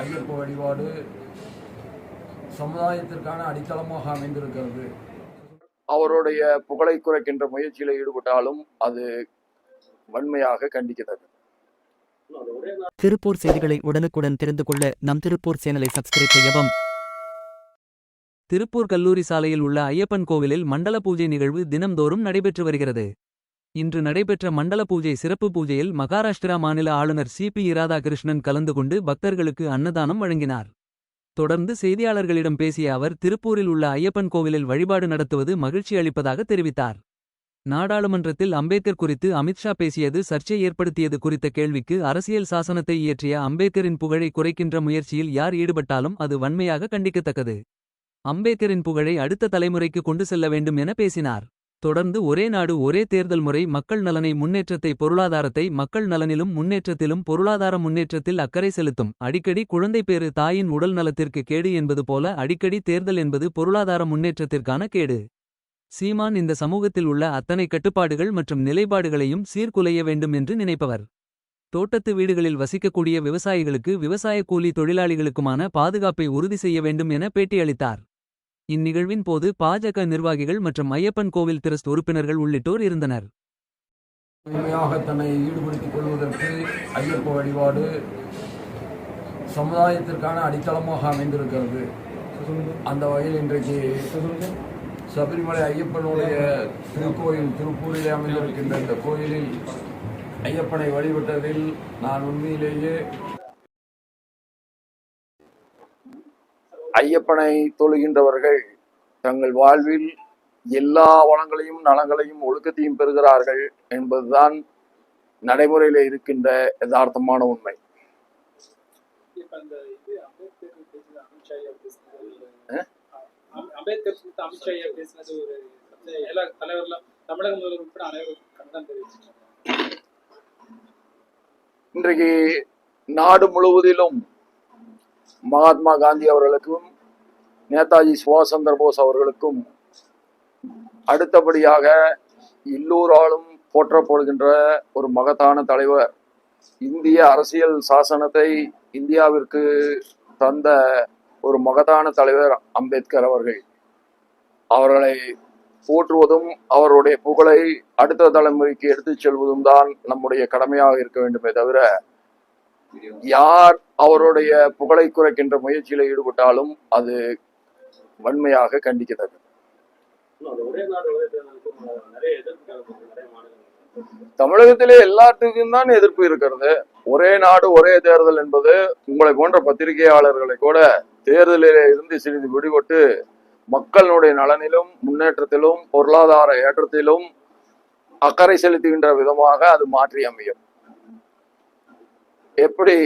ஐயப்ப வழிபாடு சமுதாயத்திற்கான அடித்தளமாக அமைந்திருக்கிறது. அவருடைய புகழை குறைக்கின்ற முயற்சியில் ஈடுபட்டாலும் அது வன்மையாக கண்டிக்கிறது. திருப்பூர் செய்திகளை உடனுக்குடன் தெரிந்து கொள்ள நம் திருப்பூர் சேனலை சப்ஸ்கிரைப் செய்யவும். திருப்பூர் கல்லூரி சாலையில் உள்ள ஐயப்பன் கோவிலில் மண்டல பூஜை நிகழ்வு தினம்தோறும் நடைபெற்று வருகிறது. இன்று நடைபெற்ற மண்டல பூஜை சிறப்பு பூஜையில் மகாராஷ்டிரா மாநில ஆளுநர் சி. பி. ராதாகிருஷ்ணன் கலந்து கொண்டு பக்தர்களுக்கு அன்னதானம் வழங்கினார். தொடர்ந்து செய்தியாளர்களிடம் பேசிய அவர் திருப்பூரில் உள்ள ஐயப்பன் கோவிலில் வழிபாடு நடத்துவது மகிழ்ச்சி அளிப்பதாக தெரிவித்தார். நாடாளுமன்றத்தில் அம்பேத்கர் குறித்து அமித்ஷா பேசியது சர்ச்சை ஏற்படுத்தியது குறித்த கேள்விக்கு அரசியல் சாசனத்தை இயற்றிய அம்பேத்கரின் புகழை குறைக்கின்ற முயற்சியில் யார் ஈடுபட்டாலும் அது வன்மையாக கண்டிக்கத்தக்கது. அம்பேத்கரின் புகழை அடுத்த தலைமுறைக்கு கொண்டு செல்ல வேண்டும் என பேசினார். தொடர்ந்து ஒரே நாடு ஒரே தேர்தல் முறை மக்கள் நலனை முன்னேற்றத்தை பொருளாதாரத்தை மக்கள் நலனிலும் முன்னேற்றத்திலும் பொருளாதார முன்னேற்றத்தில் அக்கறை செலுத்தும். அடிக்கடி குழந்தை பேறு தாயின் உடல் நலத்திற்கு கேடு என்பது போல அடிக்கடி தேர்தல் என்பது பொருளாதார முன்னேற்றத்திற்கான கேடு. சீமான் இந்த சமூகத்தில் உள்ள அத்தனை கட்டுப்பாடுகள் மற்றும் நிலைப்பாடுகளையும் சீர்குலைய வேண்டும் என்று நினைப்பவர். தோட்டத்து வீடுகளில் வசிக்கக்கூடிய விவசாயிகளுக்கு விவசாய கூலி தொழிலாளிகளுக்குமான பாதுகாப்பை உறுதி செய்ய வேண்டும் என பேட்டியளித்தார். இந்நிகழ்வின் போது பாஜக நிர்வாகிகள் மற்றும் ஐயப்பன் கோவில் திரஸ்ட் உறுப்பினர்கள் உள்ளிட்டோர் இருந்தனர். முழுமையாக தன்னை ஈடுபடுத்திக் கொள்வதற்கு ஐயப்ப வழிபாடு சமுதாயத்திற்கான அடித்தளமாக அமைந்திருக்கிறது. அந்த வகையில் இன்றைக்கு சபரிமலை ஐயப்பனுடைய திருக்கோயில் திருப்பூரிலே அமைந்திருக்கின்ற இந்த கோயிலில் ஐயப்பனை வழிபட்டதில் நான் உண்மையிலேயே ஐயப்பனை தொழுகின்றவர்கள் தங்கள் வாழ்வில் எல்லா வளங்களையும் நலங்களையும் ஒழுக்கத்தையும் பெறுகிறார்கள் என்பதுதான் நடைமுறையில் இருக்கின்ற யதார்த்தமான உண்மை. இன்றைக்கு நாடு முழுவதிலும் மகாத்மா காந்தி அவர்களுக்கும் நேதாஜி சுபாஷ் சந்திர போஸ் அவர்களுக்கும் அடுத்தபடியாக எல்லோராலும் போற்றப்படுகின்ற ஒரு மகத்தான தலைவர் இந்திய அரசியல் சாசனத்தை இந்தியாவிற்கு தந்த ஒரு மகத்தான தலைவர் அம்பேத்கர் அவர்கள். அவர்களை போற்றுவதும் அவருடைய புகழை அடுத்த தலைமுறைக்கு எடுத்துச் செல்வதும் தான் நம்முடைய கடமையாக இருக்க வேண்டுமே தவிர யார் அவருடைய புகழை குறைக்கின்ற முயற்சியில் ஈடுபட்டாலும் அது வன்மையாக கண்டிக்கிறது தமிழகத்திலே எல்லாத்துக்கும் தான் எதிர்ப்பு இருக்கிறது. ஒரே நாடு ஒரே தேர்தல் என்பது உங்களை போன்ற பத்திரிகையாளர்களை கூட தேர்தலிலே இருந்து சிறிது விடுபட்டு மக்களுடைய நலனிலும் முன்னேற்றத்திலும் பொருளாதார ஏற்றத்திலும் அக்கறை செலுத்துகின்ற விதமாக அது மாற்றி அமையும். எப்படி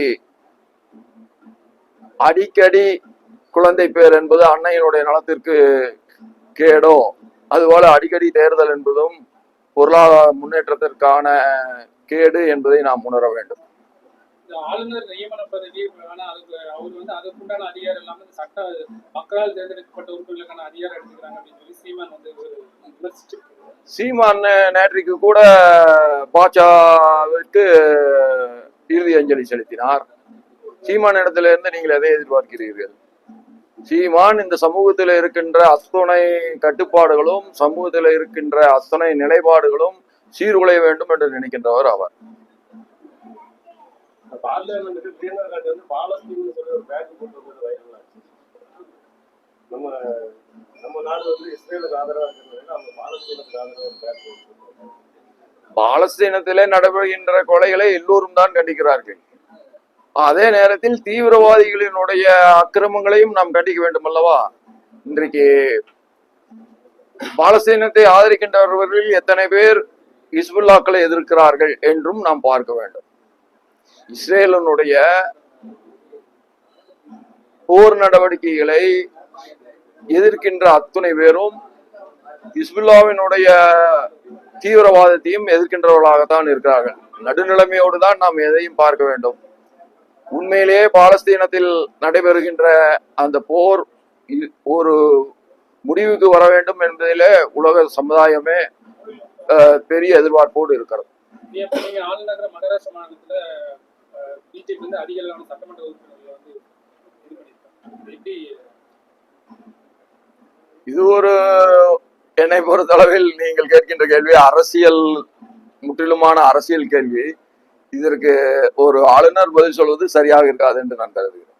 அடிக்கடி குழந்தை பேர் என்பது அன்னையினுடைய நலத்திற்கு கேடோ அதுபோல அடிக்கடி தேர்தல் என்பதும் பொருளாதார முன்னேற்றத்திற்கான கேடு என்பதை நாம் உணர வேண்டும். ஆளுநர் நியமன பதவி ஆனா அதுக்கு அவர் வந்து அதற்குண்டான அதிகாரம் இல்லாம இந்த சட்ட மக்களால் தேர்ந்தெடுக்கப்பட்ட உறுப்பினர்களுக்கான அதிகாரம் எடுத்துக்கிறாங்க அப்படின்னு சொல்லி சீமான் வந்து நேற்றைக்கு கூட பாஜகவிற்கு இறுதி அஞ்சலி செலுத்தினார். சீமான் இடத்துல இருந்து நீங்கள் எதை எதிர்பார்க்கிறீர்கள்? சீமான் இந்த சமூகத்தில் இருக்கின்ற அத்துணை கட்டுப்பாடுகளும் சமூகத்தில் இருக்கின்ற அத்தனை நிலைப்பாடுகளும் சீர்குலைய வேண்டும் என்று நினைக்கின்றவர் அவர். நம்ம நம்ம நாடு வந்து இஸ்ரேலுக்கு ஆதரவாக இருக்கிறது அவங்க பாலஸ்தீனுக்கு ஆதரவாக ஒரு பேக் போட்டு பாலஸ்தீனத்திலே நடைபெறுகின்ற கொலைகளை எல்லோரும் தான் கண்டிக்கிறார்கள். அதே நேரத்தில் தீவிரவாதிகளினுடைய அக்கிரமங்களையும் நாம் கண்டிக்க வேண்டும் அல்லவா இன்றைக்கு பாலஸ்தீனத்தை ஆதரிக்கின்றவர்களில் எத்தனை பேர் இஸ்புல்லாக்களை எதிர்க்கிறார்கள் என்றும் நாம் பார்க்க வேண்டும். இஸ்ரேலினுடைய போர் நடவடிக்கைகளை எதிர்க்கின்ற அத்துணை பேரும் இஸ்புல்லாவினுடைய தீவிரவாதத்தையும் எதிர்க்கின்றவர்களாகத்தான் இருக்கிறார்கள். நடுநிலைமையோடு தான் நாம் எதையும் பார்க்க வேண்டும். உண்மையிலேயே பாலஸ்தீனத்தில் நடைபெறுகின்ற அந்த போர் ஒரு முடிவுக்கு வர வேண்டும் என்பதிலே உலக சமுதாயமே பெரிய எதிர்பார்ப்போடு இருக்கிறது. இது ஒரு என்னை பொறுத்தளவில் நீங்கள் கேட்கின்ற கேள்வி அரசியல் முற்றிலுமான அரசியல் கேள்வி. இதற்கு ஒரு ஆளுநர் பதில் சொல்வது சரியாக இருக்காது என்று நான் கருதுகிறேன்.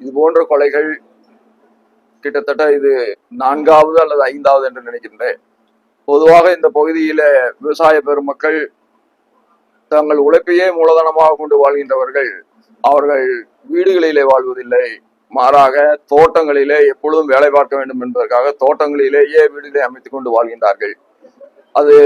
இது போன்ற கொலைகள் கிட்டத்தட்ட இது நான்காவது அல்லது ஐந்தாவது என்று நினைக்கின்றேன். பொதுவாக இந்த பகுதியில விவசாய பெருமக்கள் தங்கள் உழைப்பையே மூலதனமாக கொண்டு வாழ்கின்றவர்கள் அவர்கள் வீடுகளிலே வாழ்வதில்லை. மாறாக தோட்டங்களிலே எப்பொழுதும் வேலை பார்க்க வேண்டும் என்பதற்காக தோட்டங்களிலேயே வீடுகளை அமைத்துக் கொண்டு வாழ்கின்றார்கள். அது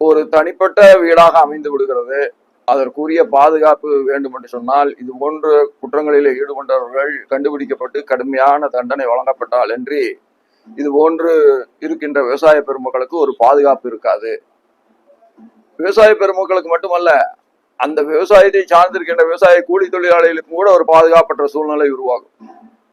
ஒரு தனிப்பட்ட வீடாக அமைந்து விடுகிறது. அதற்குரிய பாதுகாப்பு வேண்டும் என்று சொன்னால் இது போன்ற குற்றங்களில் ஈடுபட்டவர்கள் கண்டுபிடிக்கப்பட்டு கடுமையான தண்டனை வழங்கப்பட்டால் என்று இது போன்று இருக்கின்ற விவசாய பெருமக்களுக்கு ஒரு பாதுகாப்பு இருக்காது. விவசாய பெருமக்களுக்கு மட்டுமல்ல அந்த விவசாயத்தை சார்ந்திருக்கின்ற விவசாய கூலி தொழிலாளிகளுக்கும் கூட ஒரு பாதுகாப்பற்ற சூழ்நிலை உருவாகும்.